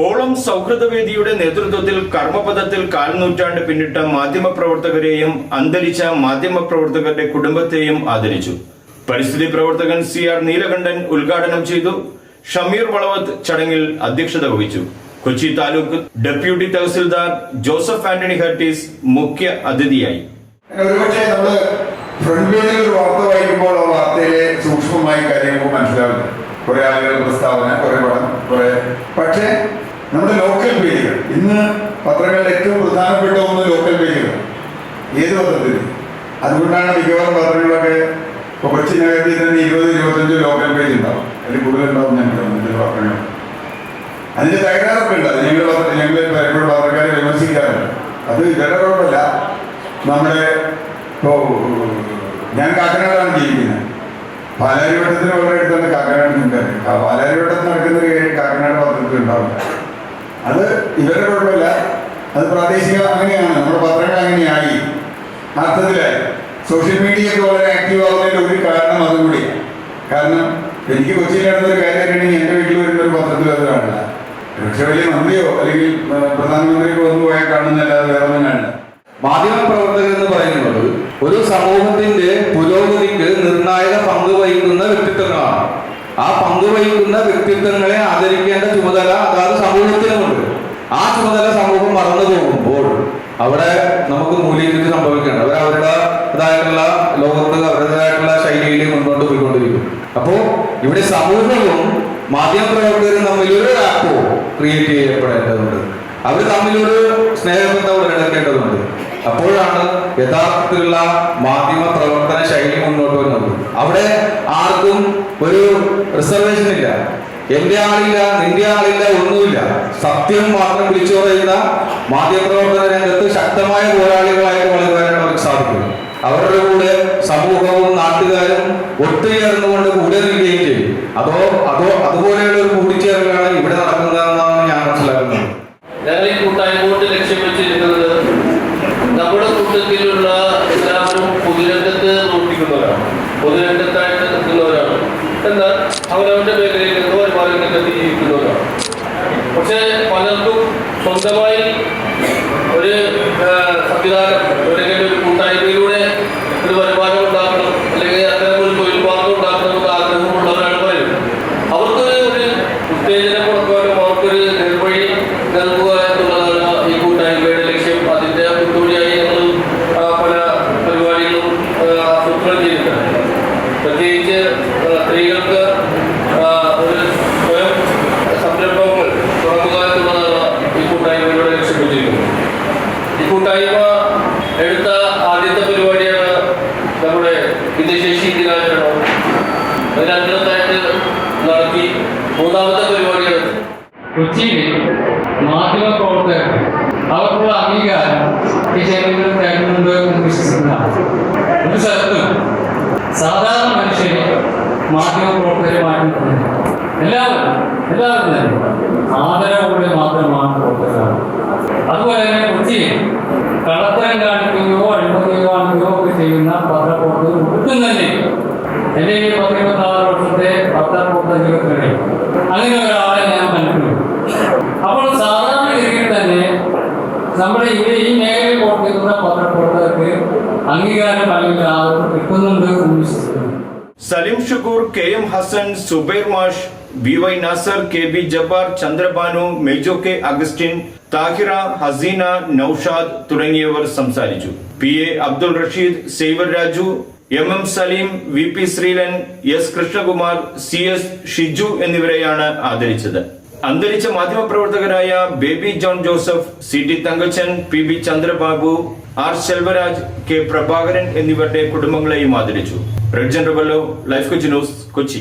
ഓളം സൗഹൃദവേദിയുടെ നേതൃത്വത്തിൽ കർമ്മപഥത്തിൽ കാൽനൂറ്റാണ്ട് പിന്നിട്ട മാധ്യമപ്രവർത്തകരെയും അന്തരിച്ച മാധ്യമപ്രവർത്തകരുടെ കുടുംബത്തെയും ആദരിച്ചു. പരിസ്ഥിതി പ്രവർത്തകൻ സി ആർ നീലകണ്ഠൻ ഉദ്ഘാടനം ചെയ്തു. ഷമീർ വളവത്ത് ചടങ്ങിൽ അധ്യക്ഷത വഹിച്ചു. കൊച്ചി താലൂക്ക് ഡെപ്യൂട്ടി തഹസിൽദാർ ജോസഫ് ആന്റണി ഹർട്ടീസ് മുഖ്യ അതിഥിയായി. ഒരുപക്ഷെ ഒരു വാർത്ത വായിക്കുമ്പോൾ ആ കാര്യങ്ങൾ മനസ്സിലാവില്ല കുറെ ആളുകൾ പ്രസ്താവന കുറെ പടം കുറെ പക്ഷേ നമ്മുടെ ലോക്കൽ പേജുകൾ ഇന്ന് പത്രങ്ങളുടെ ഏറ്റവും പ്രധാനപ്പെട്ട ഒന്ന് ലോക്കൽ പേജുകൾ ഏത് പത്രത്തിൽ അതുകൊണ്ടാണ് മിക്കവാറും പത്രങ്ങളൊക്കെ ഇപ്പൊ കൊച്ചി നഗരത്തിൽ തന്നെ ഇരുപത് ഇരുപത്തഞ്ച് ലോക്കൽ പേജ് ഉണ്ടാവും. അതിൽ കൂടുതലുണ്ടാവും ഞാൻ ചില പത്രങ്ങൾ. അതിന്റെ തകരാറൊക്കെ ഉണ്ട്. അത് ഞങ്ങൾ ഞങ്ങൾ പലപ്പോഴും പത്രക്കാരെ വിമർശിക്കാറുണ്ട്. അത് ഇവരുടെ കുഴപ്പമില്ല. നമ്മുടെ ഇപ്പോ ഞാൻ കാക്കനാടാണ് ജീവിക്കുന്നത്. പാലാരിവട്ടത്തിന് വളരെ അടുത്താണ് കാക്കനാട് നിൽക്കാറ് പാലാരിവട്ടത്ത് നടക്കുന്ന കാര്യം കാക്കനാട് പത്രത്തിൽ ഉണ്ടാവില്ല അത് ഇവരുടെ കുഴപ്പമില്ല. അത് പ്രാദേശിക അങ്ങനെയാണ്. നമ്മുടെ പത്രങ്ങൾ അങ്ങനെയായി. അർത്ഥത്തിൽ സോഷ്യൽ മീഡിയ ഒക്കെ വളരെ ആക്റ്റീവ് ആവുന്നതിന്റെ ഒരു കാരണം അതും കൂടിയാണ് കാരണം എനിക്ക് കൊച്ചിയിൽ നടന്നൊരു കാര്യം എന്റെ വീട്ടിൽ വരുന്ന ഒരു പത്രത്തിൽ അത് കാണില്ല പക്ഷെ വലിയ മന്ത്രിയോ അല്ലെങ്കിൽ പ്രധാനമന്ത്രിക്ക് വന്നു പോയാൽ കാണുന്നല്ലാതെ വേറെ ഒന്നും കാണില്ല മാധ്യമപ്രവർത്തകർ എന്ന് പറയുന്നത് ഒരു സമൂഹത്തിന്റെ പുരോഗതിക്ക് നിർണായക പങ്ക് വഹിക്കുന്ന വ്യക്തിത്വങ്ങളാണ്. ആ പങ്ക് വഹിക്കുന്ന വ്യക്തിത്വങ്ങളെ ആദരിക്കേണ്ട ചുമതല അതാത് സമൂഹത്തിനുമുണ്ട്. ആ ചുമതല മറന്നു പോകുമ്പോൾ അവിടെ നമുക്ക് മൂല്യത്തിൽ സംഭവിക്കുകയാണ് അവർ അവരുടെ അതായിട്ടുള്ള ലോകത്ത് അവരുടേതായിട്ടുള്ള ശൈലിയിൽ മുന്നോട്ട് പോയിക്കൊണ്ടിരിക്കും. അപ്പോ ഇവിടെ സമൂഹവും മാധ്യമപ്രവർത്തകരും തമ്മിൽ ഒരു റാപ്പോ ക്രിയേറ്റ് ചെയ്യപ്പെടേണ്ടതുണ്ട്. അവർ തമ്മിലൊരു സ്നേഹബന്ധം ഉടലെടുക്കേണ്ടതുണ്ട് അപ്പോഴാണ് യഥാർത്ഥത്തിലുള്ള മാധ്യമ പ്രവർത്തന ശൈലി മുന്നോട്ട് വരുന്നത്. അവിടെ ആർക്കും ഒരു റിസർവേഷൻ ഇല്ല. എന്റെ ആളില്ല നിന്റെ ആളില്ല ഒന്നുമില്ല. സത്യം മാത്രം വിളിച്ചു പറയുന്ന മാധ്യമപ്രവർത്തന രംഗത്ത് ശക്തമായ പോരാളികളായിട്ട് വളരുവാനാണ് അവർക്ക് സാധിക്കും അവരുടെ കൂടെ സമൂഹവും നാട്ടുകാരും ഒത്തുചേർന്നുകൊണ്ട് കൂടെ നിൽക്കുകയും ചെയ്യും അതോ അതോ അതുപോലെയുള്ള ഒരു കൂടിച്ചേരലാണ് ഇവിടെ നടക്കുന്നതെന്നാണ് ഞാൻ മനസ്സിലാക്കുന്നത്. ഞങ്ങൾ ഈ കൂട്ടായ്മോട്ട് ലക്ഷ്യം വെച്ചിരിക്കുന്നത് നമ്മുടെ കൂട്ടത്തിലുള്ള എല്ലാവരും പൊതുരംഗത്ത് പ്രവർത്തിക്കുന്നവരാണ് പൊതുരംഗത്തായിട്ട് നിൽക്കുന്നവരാണ്. എന്നാൽ അവരവരുടെ മേഖലയിൽ നിന്ന് വരുമാനം കണ്ടെത്തി ജീവിക്കുന്നവരാണ് പക്ഷേ പലർക്കും സ്വന്തമായി ഒരു മൂന്നാമത്തെ പരിപാടിയാണ് കൊച്ചിയിൽ മാധ്യമ പ്രവർത്തകർ. അവർക്കുള്ള അംഗീകാരം ഈ സാധാരണ മനുഷ്യരെ മാധ്യമ പ്രവർത്തകരെ എല്ലാവരും എല്ലാവരും തന്നെ ആദരവോടെ മാത്രമാണ് പ്രവർത്തകരാണ്. അതുപോലെ തന്നെ കൊച്ചിയിൽ കള്ളത്തരം കാണിക്കുകയോ അഴിമതിയോ കാണിക്കുകയോ ഒക്കെ ചെയ്യുന്ന പത്രപ്രവർത്തകർ ഒട്ടും തന്നെ. എന്റെ ഈ വർഷത്തെ അങ്ങനെ ഒരാളെ ഞാൻ കണ്ടിട്ടുണ്ട് അപ്പോൾ സാധാരണഗതിയിൽ തന്നെ നമ്മുടെ ഇവിടെ ഈ മേഖലയിൽ പ്രവർത്തിക്കുന്ന പത്രപ്രവർത്തകർക്ക് അംഗീകാരം കിട്ടുന്നുണ്ട് സലിം ഷുക്കൂർ കെ എം ഹസൻ സുബൈർ മാഷ് B Y Nasar K B Jabbar Chandrabanu Mejo K Augustine Thahira Haseena Naushad തുടങ്ങിയവർ സംസാരിച്ചു. P A Abdul Rasheed Xavier Raju M M Saleem V P Sreelan S Krishnakumar C S Shiju എന്നിവരെയാണ് ആദരിച്ചത്. അന്തരിച്ച മാധ്യമപ്രവർത്തകരായ Baby John Joseph C T Thankachan P B Chandrababu R Selvaraj K Prabhakaran എന്നിവരുടെ കുടുംബങ്ങളെയും ആദരിച്ചു. Red general life Kochi news Kochi.